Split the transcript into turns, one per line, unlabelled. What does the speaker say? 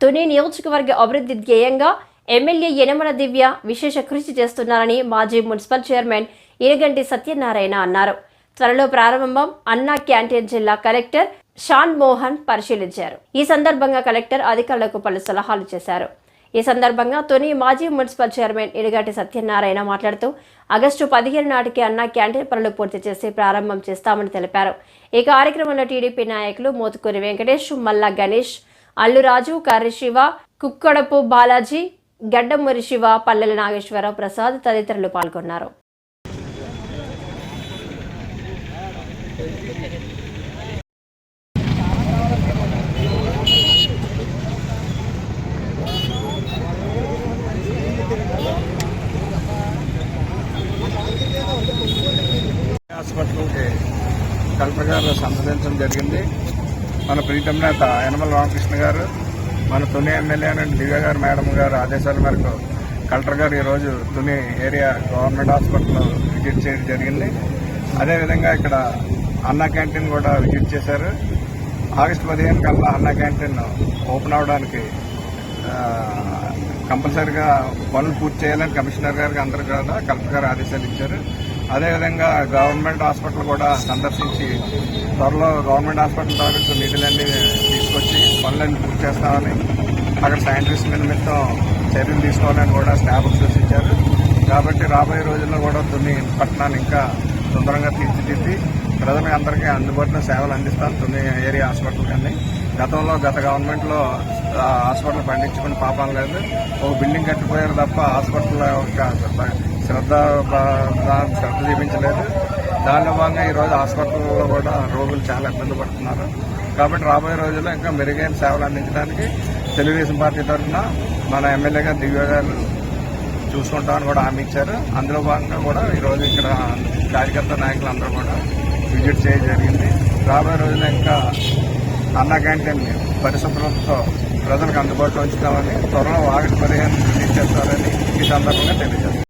తుని నియోజకవర్గ అభివృద్ధి ధ్యేయంగా ఎమ్మెల్యే యనమల దివ్య విశేష కృషి చేస్తున్నారని మాజీ మున్సిపల్ చైర్మన్ ఇరగంటి సత్యనారాయణ అన్నారు. త్వరలో ప్రారంభం అన్నా క్యాంటీన్ జిల్లా కలెక్టర్ షాన్ మోహన్ పరిశీలించారు. ఈ సందర్భంగా కలెక్టర్ అధికారులకు పలు సలహాలు చేశారు. ఈ సందర్భంగా తొని మాజీ మున్సిపల్ చైర్మన్ ఇరుగాటి సత్యనారాయణ మాట్లాడుతూ ఆగస్టు పదిహేను నాటికి అన్న క్యాంటీన్ పనులు పూర్తి చేసి ప్రారంభం చేస్తామని తెలిపారు. ఈ కార్యక్రమంలో టీడీపీ నాయకులు మోతుకూరి వెంకటేష్ మల్లా గణేష్ అల్లురాజు కర్రశివ కుక్కడపు బాలాజీ గడ్డమూరి శివ పల్లెల నాగేశ్వరరావు ప్రసాద్ తదితరులు పాల్గొన్నారు.
హాస్పిటల్కి కల్పగారు సంప్రదించడం జరిగింది. మన ప్రీతం నేత యనమల రామకృష్ణ గారు మన తుని ఎమ్మెల్యే అని దివ్య గారు మేడం గారు ఆదేశాల మేరకు కలెక్టర్ గారు ఈరోజు Tuni area government hospital visit చేయడం జరిగింది. అదేవిధంగా ఇక్కడ అన్నా క్యాంటీన్ కూడా విజిట్ చేశారు. ఆగస్టు పదిహేను కల్లా అన్నా క్యాంటీన్ ఓపెన్ అవడానికి కంపల్సరీగా కంపల్సరిగా పనులు పూర్తి చేయాలని కమిషనర్ గారికి అందరు కూడా కలెక్టర్ గారు ఆదేశాలు ఇచ్చారు. అదేవిధంగా గవర్నమెంట్ హాస్పిటల్ కూడా సందర్శించి త్వరలో గవర్నమెంట్ హాస్పిటల్ తాలూకు నిధులన్నీ తీసుకొచ్చి పనులన్నీ పూర్తి చేస్తామని అక్కడ సైంటిస్ట్ నిమిత్తం చర్యలు తీసుకోవాలని కూడా స్టాఫ్ సూచించారు. కాబట్టి రాబోయే రోజుల్లో కూడా తుని పట్టణాన్ని ఇంకా సుందరంగా తీర్చిదిద్ది ప్రజలకు అందరికీ అందుబాటులో సేవలు అందిస్తాను తుని ఏరియా హాస్పిటల్ కానీ. గతంలో గత గవర్నమెంట్లో హాస్పిటల్ పండించుకుని పాపం లేదు ఒక బిల్డింగ్ కట్టిపోయారు తప్ప హాస్పిటల్ యొక్క శ్రద్ధ దాని శ్రద్ధ చూపించలేదు. దానిలో భాగంగా ఈరోజు హాస్పిటల్లో కూడా రోగులు చాలా ఇబ్బంది పడుతున్నారు. కాబట్టి రాబోయే రోజుల్లో ఇంకా మెరుగైన సేవలు అందించడానికి తెలుగుదేశం పార్టీ తరఫున మన ఎమ్మెల్యే గారు దివ్య గారు చూసుకుంటామని కూడా హామీ ఇచ్చారు. అందులో భాగంగా కూడా ఈరోజు ఇక్కడ కార్యకర్త నాయకులు అందరూ కూడా విజిట్ చేయడం జరిగింది. రాబోయే రోజుల్లో ఇంకా అన్న క్యాంటీన్ పరిశుభ్రతతో ప్రజలకు అందుబాటులో ఉంచుతామని త్వరలో ఆగస్టు పరిహారం చేస్తారని ఈ సందర్భంగా తెలియజేస్తారు